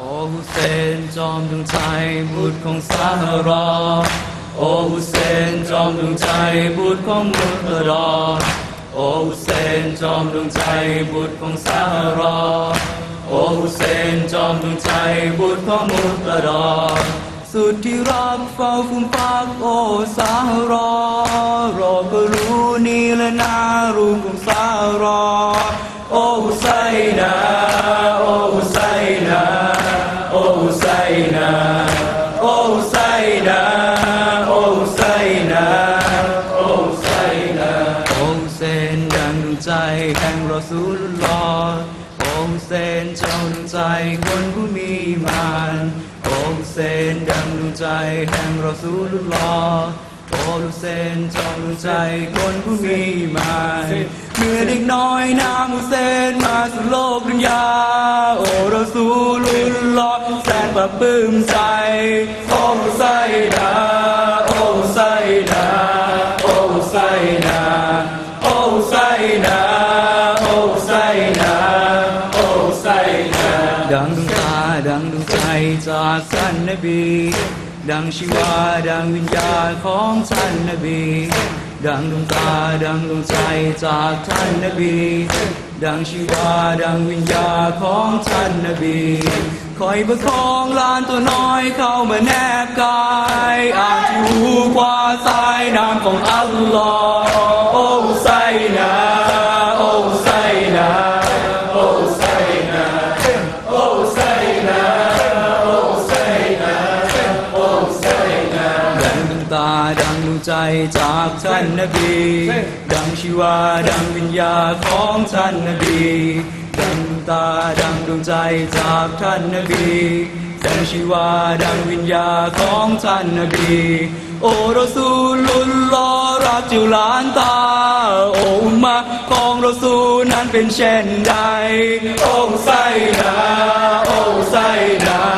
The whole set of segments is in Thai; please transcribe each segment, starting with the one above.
โอฮุเซนจอมดวงใจบุตรของซาฮาราโอฮุเซนจอมดวงใจบุตรของมุตรอโอฮุเซนจอมดวงใจบุตรของซาฮาราโอฮุเซนจอมดวงใจบุตรของมุตรอสุดที่รักเฝ้าฟุ้มฟักโอซาฮารอรอก็รู้นี่และนารูปของซาฮารอโอฮุไซนา จ้าดวงใจคนผู้มีมานโอฮุเซนดังดวงใจแห่งเรอซูลุลอโอฮุเซนเจ้าดวงใจคนผู้มีมานเมื่อเด็กน้อยนามฮุเซนมาสู่โลกดุนยาโอเรอซูลุลอแสนปรับปลื้มใจโอฮุไซนากท่านนบี ดังชีวาดังวิญญาณของท่านนบี ดังดวงตาดังดวงใจจากท่านนบี ดังชีวาดังวิญญาณของท่านนบีคอยประคองลานตัวน้อยเข้ามาแนบกายอ่านที่หูกว่าสายน้ำของอัลลอฮ์ ตาดังดวงใจจากท่านนบี ดังชีวาดังวิญญาของท่านนบี ดังตาดังดวงใจจากท่านนบีดังชีวาดังวิญญาของท่านนบี โอรอซูลุลลอรักจ้าหลานตา โอุมาของรอซูนั้นเป็นเช่นใดโอ้ไซนาโอ้ไซนา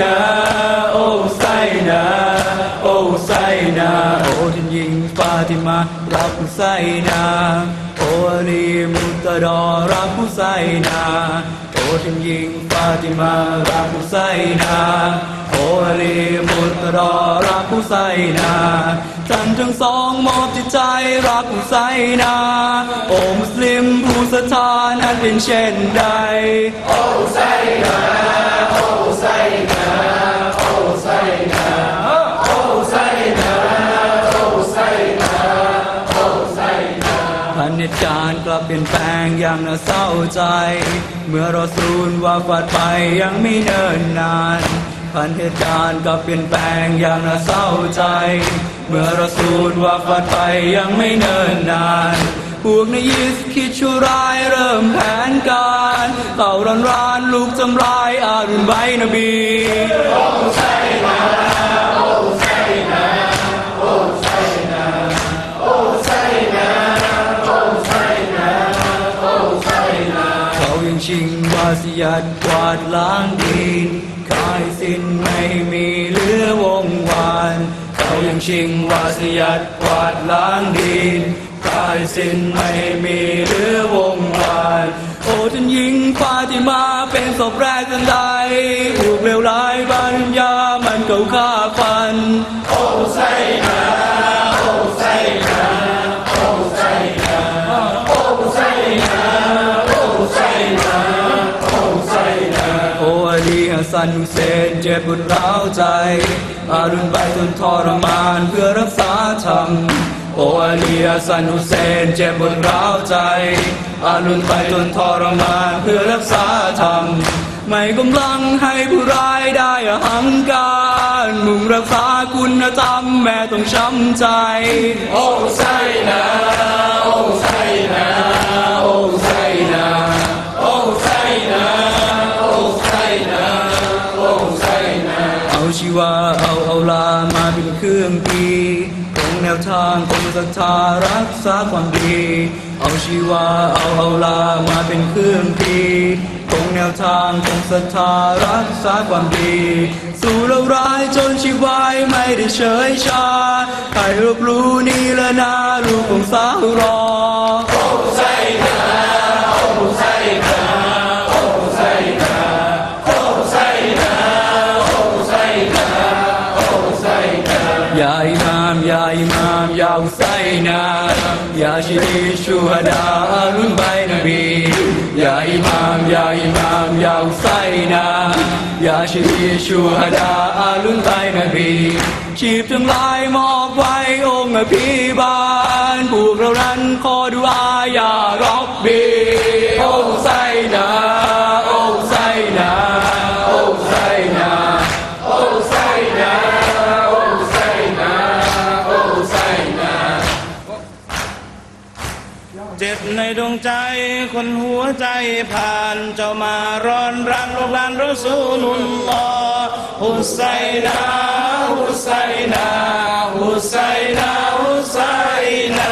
นาโอ้ไซนาโอ้ไซนาโอ้ท่านหญิงฟาติมารักผู้ไซนาโอ้ลีมุตดอรักผู้ไซนาโอ้ท่านหญิงฟาติมารักผู้ไซนาโอ้ลีมุตดอรักผู้ไซนาท่านทั้งสองมอบจิตใจรักผู้ไซนาโอ้มุสลิมผู้ศรัทธานั้นเป็นเช่นใดโอ้ไซนาโอ้ เหตุการณ์กลับเปลี่ยนแปลงอย่างน่าเศร้าใจ เมื่อเรอซูลว่าฟัดไปยังไม่เนิ่นนานพันเหตุการณ์กลับเปลี่ยนแปลงอย่างน่าเศร้าใจ เมื่อเรอซูลว่าฟัดไปยังไม่เนิ่นนานพวกนายิสคิดชั่วร้ายเริ่มแผนการเข้ารันรานลูกทำร้ายอารุณไบนบีเขายัง ชิงวาสยัดกวาดล้างดินขายสิ้นไม่มีเหลือวงวานเขายังชิงวาสยัดกวาดล้างดินขายสิ้นไม่มีเหลือวงวานโอ้ท่านหญิงฟาติมาเป็นศพแรกทันใดถูกเลวร้ายบัญญามันเก่าฆ่าฟั ฮัสซันฮุเซนเจ็บปวดร้าวใจอารุณไปทนทรมานเพื่อรักษาธรรมโอ้อาลีฮัสซันฮุเซนเจ็บปวดร้าวใจอารุณไปทนทรมานเพื่อรักษาธรรมไม่กำลังให้ผู้ร้ายได้หังการมุ่งรักษาคุณธรรมแม่ต้องช้ำใจ โอ้ไซนา โอ้ไซนา โอ้ไซ เอาชีวาเอาเอาลามาเป็นเครื่องปีคงแนวทางคงศรัทธารักษาความดี เอาชีวาเอาเอาลามาเป็นเครื่องปีคงแนวทางคงศรัทธารักษาความดี สู่เราร้ายจนชีวายไม่ได้เฉยชาใครรับรู้นี่ละนาลูกของสาวรอ ไซนายาชีดีชูฮดาอาลุนไบนบีชีพทั้งหลายมอบไว้องค์อภิบาลพวกเรานั้นขอดูอายารอบบีโอ้ไซ เจ็บในดวงใจ คนหัวใจผ่านเจ้ามาร้อนรันลูกหลานรู้สูลุลลอฮุสัยนาฮุสัยนาฮุสัยนาฮุสัยนา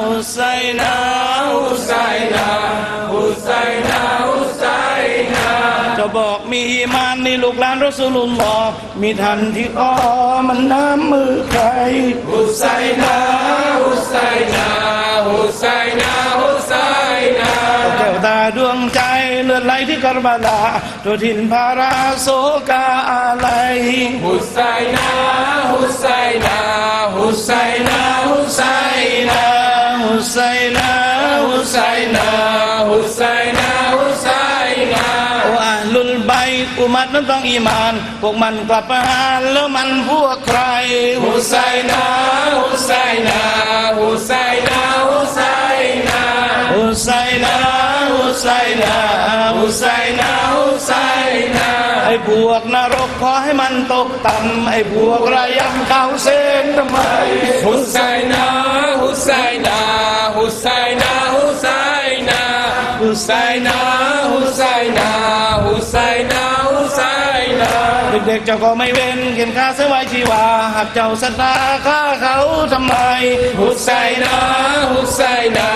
ฮุสัยนาฮุสันาฮุสัยนา จะบอกมีอีมานในลูกหลานรอซูลุลลอฮ์มีทันที่อ้อมันน้ำมือใครฮุไซนาฮุไซนาฮุไซนาฮุไซนาแก้วตาดวงใจเลือดไหลที่กรบาลาตัวถิ่นพาราโศกาอะไรฮุไซนาฮุไซนาฮุไซนาฮุไซนาฮุไซนาฮุไซนาฮุไซนาฮุไซนาโอ อาลุลไบอุมัดนั้นต้องอีมาน พวกมันกลับมาหาแล้วมันพวกใครฮุไซนาฮุไซนาฮุไซนาฮุไซนาฮุไซนาฮุไซนาฮุไซนาฮุไซนาไอ้พวกนรกขอให้มันตกต่ำไอ้พวกระยำเข้าเส้นทำไมฮุไซนา Husaina Husaina Husaina Husaina เด็กๆเจ้าก็ไม่เว้นเขียนข้าเสวยชีวาหากเจ้าศรัทธาข้าเขาทำไม Husaina Husaina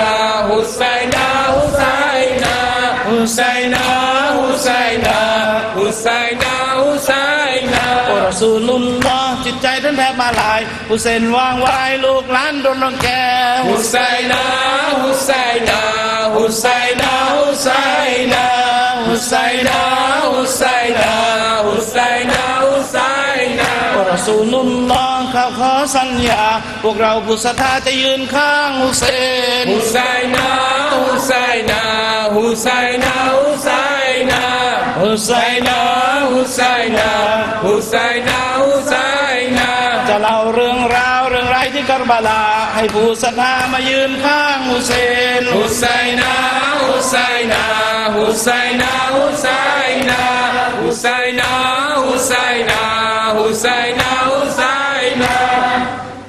Husaina Husaina Husaina Husaina Husaina สูลุลลอฮ์จิตใจท่านแทบมาลายผู้เซนวางไว้ลูกหลานโดนรังแกฮุไซนาฮุไซนาฮุไซนาฮุไซนาฮุไซนาฮุไซนาฮุไซนาฮุไซนาโอรอสูลุลลอฮ์ข้าขอสัญญา พวกเราผู้ศรัทธาจะยืนข้างฮุเซนฮุไซนาฮุไซนา ฮุไซนาฮุไซนาฮุไซนาฮุไซนาฮุไซนาฮุไซนาจะเล่าเรื่องราวเรื่องไรที่กรบาลา ให้ผู้ศรัทธามายืนข้างฮุเซนฮุไซนาฮุไซ